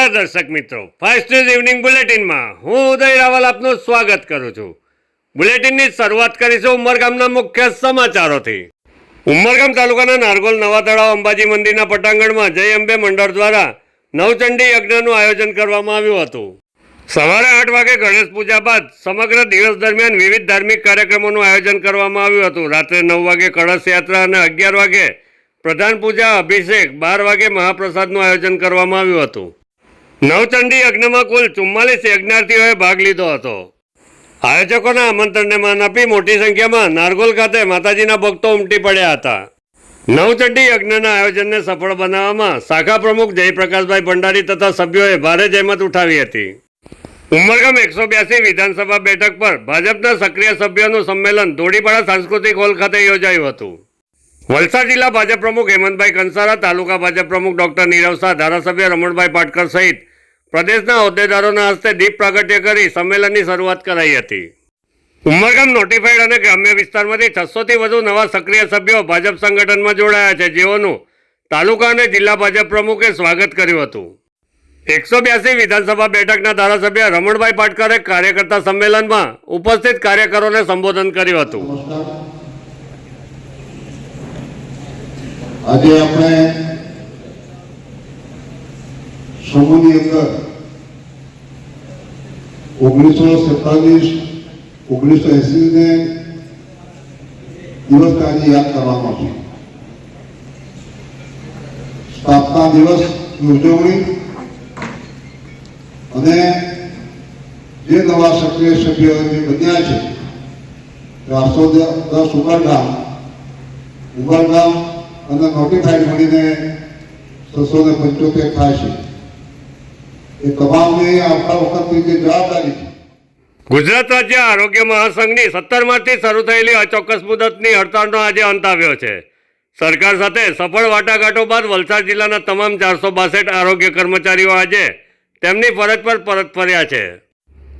નમસ્કાર દર્શક મિત્રો. ફાસ્ટ ન્યૂઝ ઇવનિંગ બુલેટિનમાં હું ઉદય રાવલ આપનું સ્વાગત કરું છું. બુલેટિનની શરૂઆત કરીશું ઉમરગામના મુખ્ય સમાચારોથી. ઉમરગામ તાલુકાના નારગોલ નવા તળાવ અંબાજી મંદિરના પટાંગણમાં જય અંબે મંડળ દ્વારા નવચંડી યજ્ઞનું આયોજન કરવામાં આવ્યું હતું. સવારે આઠ વાગે ગણેશ પૂજા બાદ સમગ્ર દિવસ દરમિયાન વિવિધ ધાર્મિક કાર્યક્રમોનું આયોજન કરવામાં આવ્યું હતું. રાત્રે નવ વાગે કળશ યાત્રા અને અગિયાર વાગે પ્રધાન પૂજા અભિષેક, બાર વાગે મહાપ્રસાદનું આયોજન કરવામાં આવ્યું હતું. નવચંડી યજ્ઞમાં કુલ ચુમ્માલીસ યજ્ઞાર્થીઓએ ભાગ લીધો હતો. આયોજકોના આમંત્રણને માન આપી મોટી સંખ્યામાં નારગોલ ખાતે માતાજીના ભક્તો ઉમટી પડ્યા હતા. નવચંડી યજ્ઞના આયોજનને સફળ બનાવવામાં શાખા પ્રમુખ જયપ્રકાશભાઈ ભંડારી તથા સભ્યોએ ભારે જહેમત ઉઠાવી હતી. ઉમરગામ એકસો બ્યાસી વિધાનસભા બેઠક પર ભાજપના સક્રિય સભ્યોનું સંમેલન ધોળીપાડા સાંસ્કૃતિક હોલ ખાતે યોજાયું હતું. વલસાડ જિલ્લા ભાજપ પ્રમુખ હેમંતભાઈ કંસારા, તાલુકા ભાજપ પ્રમુખ ડોક્ટર નીરવ શાહ, ધારાસભ્ય રમણભાઈ પાટકર સહિત પ્રદેશના હોદ્દેદારોના હસ્તે દીપ પ્રાગટ્ય કરી સંમેલનની શરૂઆત કરાઈ હતી. ઉમરગામ નોટિફાઈડ અને ગ્રામ્ય વિસ્તારમાંથી છસોથી વધુ નવા સક્રિય સભ્યો ભાજપ સંગઠનમાં જોડાયા છે, જેઓનું તાલુકા અને જિલ્લા ભાજપ પ્રમુખે સ્વાગત કર્યું હતું. એકસો બ્યાસી વિધાનસભા બેઠકના ધારાસભ્ય રમણભાઈ પાટકરે કાર્યકર્તા સંમેલનમાં ઉપસ્થિત કાર્યકરોને સંબોધન કર્યું હતું. આજે આપણે સમૂહની અંદર ઓગણીસો સત્તાવીસ ઓગણીસો એસી ને દિવસ આજે યાદ કરવામાં છે સ્થાપના દિવસની ઉજવણી અને જે નવા સક્રિય સભ્ય બન્યા છે ચારસો દસ ઉમરગામ ઉમરગામ અને નોટિફાઈડ મળીને છસો ને પંચોતેર થાય છે. ગુજરાત રાજ્ય આરોગ્ય મહાસંઘની સત્તર માર્ચથી શરૂ થયેલી અચોક્કસ મુદતની હડતાળનો આજે અંત આવ્યો છે. સરકાર સાથે સફળ વાટાઘાટો બાદ વલસાડ જિલ્લાના તમામ ચારસો બાસઠ આરોગ્ય કર્મચારીઓ આજે તેમની ફરજ પર પરત ફર્યા છે.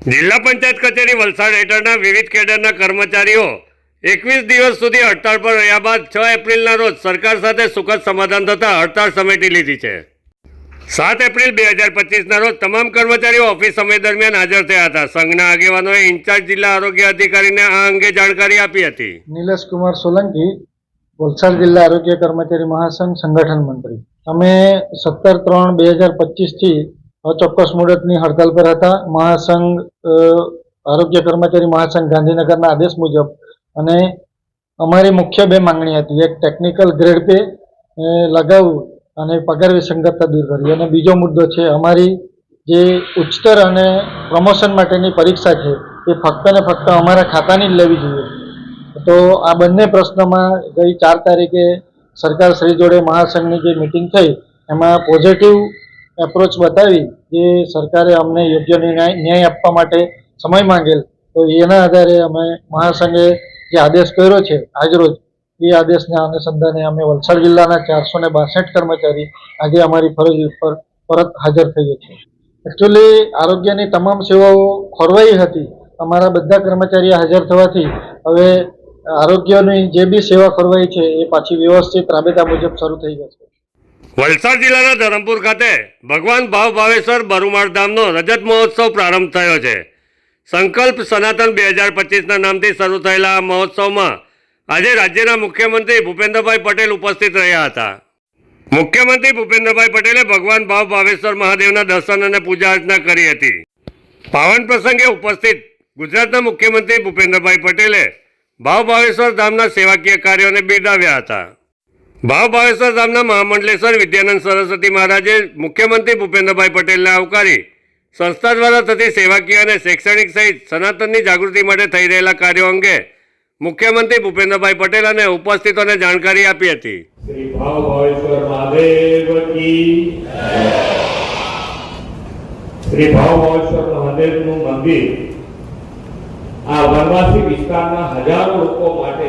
જિલ્લા પંચાયત કચેરી વલસાડ હેઠળના વિવિધ કેડરના કર્મચારીઓ એકવીસ દિવસ સુધી હડતાળ પર રહ્યા બાદ છ એપ્રિલના રોજ સરકાર સાથે સુખદ સમાધાન થતાં હડતાળ સમેટી લીધી છે. સાત એપ્રિલ બે હજાર પચીસના રોજ તમામ કર્મચારીઓ ઓફિસ સમય દરમિયાન હાજર થયા હતા. સંઘના આગેવાનોએ ઇન્ચાર્જ જિલ્લા આરોગ્ય અધિકારીને આ અંગે જાણકારી આપી હતી. નિલેશ કુમાર સોલંકી વલસાડ જિલ્લા આરોગ્ય કર્મચારી મહાસંઘ સંગઠન મંત્રી. અમે સત્તર ત્રણ બે હજાર પચીસથી અચોક્કસ મુદતની હડતાલ પર હતા. મહાસંઘ આરોગ્ય કર્મચારી મહાસંઘ ગાંધીનગરના આદેશ મુજબ અને અમારી મુખ્ય બે માંગણી હતી. એક ટેકનિકલ ગ્રેડ પે અ, લગાવવું અને પગાર વિસંગતતા દૂર કરી. અને બીજો મુદ્દો છે, અમારી જે ઉચ્ચતર અને પ્રમોશન માટેની પરીક્ષા છે, એ ફક્ત ને ફક્ત અમારા ખાતાની જ લેવી જોઈએ. તો આ બંને પ્રશ્નમાં ગઈ ચાર તારીખે સરકાર શ્રી જોડે મહાસંઘની જે મિટિંગ થઈ, એમાં પોઝિટિવ એપ્રોચ બતાવી જે સરકારે અમને યોગ્ય ન્યાય આપવા માટે સમય માંગેલ. તો એના આધારે અમે મહાસંઘે જે આદેશ કર્યો છે, આજરોજ એ આદેશના અનુસંધાને અમે વલસાડ જિલ્લાના ચારસો ને બાસઠ કર્મચારી આજે અમારી ફરજ ઉપર પરત હાજર થઈએ છીએ. એકચ્યુઅલી આરોગ્યની તમામ સેવાઓ ખોરવાઈ હતી. અમારા બધા કર્મચારીઓ હાજર થવાથી હવે આરોગ્યની જે બી સેવા ખોરવાઈ છે એ પાછી વ્યવસ્થિત રાબેતા મુજબ શરૂ થઈ જશે. વલસાડ જિલ્લાના ધરમપુર ખાતે ભગવાન ભાવ ભાવેશ્વર બરુમાળ ધામનો રજત મહોત્સવ પ્રારંભ થયો છે. સંકલ્પ સનાતન બે હજાર પચીસના નામથી શરૂ થયેલા આ મહોત્સવમાં આજે રાજ્યના મુખ્યમંત્રી ભૂપેન્દ્રભાઈ પટેલ ઉપસ્થિત રહ્યા હતા. મુખ્યમંત્રી ભૂપેન્દ્રભાઈ પટેલે ભગવાન ભાવ ભાવેશ્વર મહાદેવના દર્શન અને પૂજા અર્ચના કરી હતી. પાવન પ્રસંગે ઉપસ્થિત ગુજરાતના મુખ્યમંત્રી ભૂપેન્દ્રભાઈ પટેલે ભાવ ભાવેશ્વર ધામના સેવાકીય કાર્યોને બિરદાવ્યા હતા. ભાવ ભાવેશ્વર ધામના મહામંડલેશ્વર વિદ્યાનંદ સરસ્વતી મહારાજે મુખ્યમંત્રી ભૂપેન્દ્રભાઈ પટેલને આવકારી સંસ્થા દ્વારા થતી સેવાકીય અને શૈક્ષણિક સહિત સનાતનની જાગૃતિ માટે થઈ રહેલા કાર્યો અંગે મુખ્યમંત્રી ભૂપેન્દ્રભાઈ પટેલ અને ઉપસ્થિતોને જાણકારી આપી હતી. શ્રી ભાવ ભાવેશ્વર મહાદેવ કી શ્રી ભાવ ભાવેશ્વર મહાદેવનું મંદિર આ વનવાસી વિસ્તારના હજારો લોકો માટે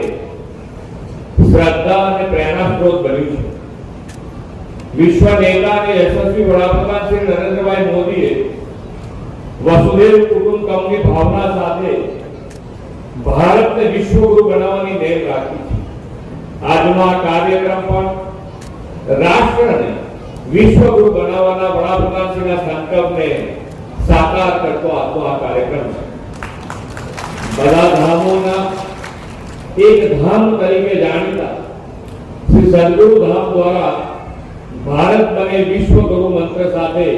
શ્રદ્ધા અને પ્રેરણા સ્ત્રોત બન્યું છે. વિશ્વ નેતા અને યશસ્વી વડાપ્રધાન શ્રી નરેન્દ્રભાઈ મોદીએ વસુદેવ કુટુંબકમની ભાવના સાથે ભારતને વિશ્વગુરુ બનાવવાની નેમ રાખી છે આજનો આ કાર્યક્રમ પણ રાષ્ટ્રને વિશ્વગુરુ બનાવવાના વડાપ્રધાનશ્રીના સંકલ્પને સાકાર કરતો આજનો આ કાર્યક્રમ છે બધા ધામોના એક ધામ તરીકે જાણીતા શ્રી સદગુરુ ધામ દ્વારા ભારત બને વિશ્વ ગુરુ મંત્ર સાથે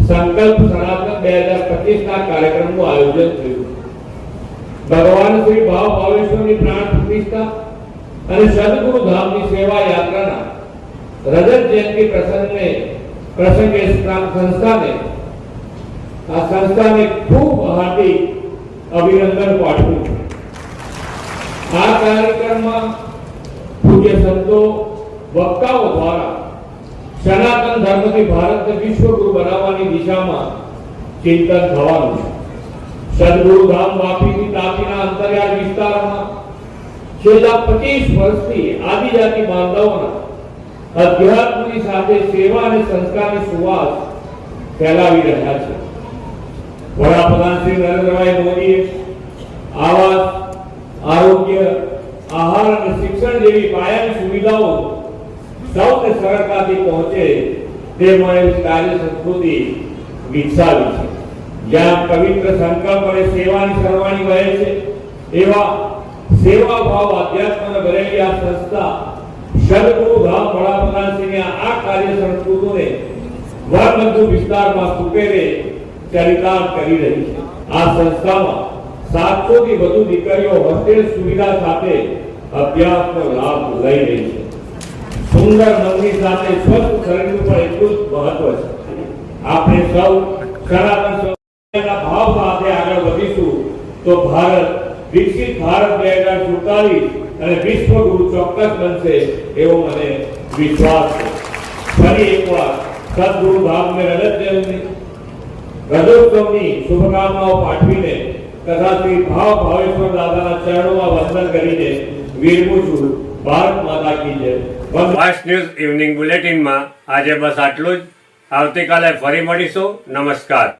સંકલ્પ સનાતન બે હજાર પચીસ ના કાર્યક્રમનું આયોજન થયું ભગવાન શ્રી ભાવ ભાવેશ્વરની પ્રાણ પ્રતિષ્ઠા અને સદગુરુ ધામની સેવા યાત્રાના રજત જયંતિ પ્રસંગને પ્રસંગે સંસ્થાને આ સંસ્થાને ખૂબ હાર્દિક અભિનંદન પાઠવું છું. આ કાર્યક્રમમાં પૂજ્ય સંતો, વક્તાઓ દ્વારા સનાતન ધર્મથી ભારતને વિશ્વગુરુ બનાવવાની દિશામાં ચિંતન થવાનું છે. સદગુરુ ધામ વાપીથી તાપીના અંતરિયાળ વિસ્તારમાં છેલ્લા પચીસ વર્ષથી આદિજાતિ બાંધવોના અધ્યાત્મની સાથે સેવા અને સંસ્કારની સુવાસ ફેલાવી રહ્યા છે વડાપ્રધાન શ્રી નરેન્દ્રભાઈ મોદીએ આવાસ આરોગ્ય આહાર અને શિક્ષણ જેવી પાયાની સુવિધાઓ સૌને સરળતાથી પહોંચે તે માટે કાર્ય સંસ્કૃતિ વિકસાવી છે જ્યાં પવિત્ર સંકલ્પ અને સેવાની સરવાણી વહે છે, એવા સેવા ભાવ અધ્યાત્મને ભરેલી આ સંસ્થા સદગુરુ ધામ વડાપ્રધાનશ્રીની આ કાર્ય સંસ્કૃતિને વરબંધુ વિસ્તારમાં સુપેરે ચરિતાર્થ કરી રહી છે. આ સંસ્થામાં સાતસો થી વધુ દીકરીઓ હોસ્ટેલ સુવિધા સાથે અભ્યાસનો લાભ લઈ રહી છે. સુંદર મનની સાથે સ્વસ્થ શરીરનું પણ એટલું જ મહત્વ છે. આપણે સૌ સનાતન ભાવ સાથે આગળ વધીશું, તો ભારત, વિકસિત ભારત બે હજાર સુડતાલીસ અને વિશ્વગુરુ ચોક્કસ બનશે એવો મને વિશ્વાસ છે. ફરી એકવાર સદગુરુ ભાવને રજત જયંતિ. રજોત્સવની શુભકામનાઓ પાઠવીને તથા શ્રી ભાવ ભાવેશ્વર દાદાના ચરણોમાં વંદન કરીને વિરમું છું. ભારત માતા કી જય. ફાસ્ટ ન્યૂઝ ઇવનિંગ બુલેટિનમાં આજે બસ આટલું જ. આવતીકાલે ફરી મળીશું. નમસ્કાર.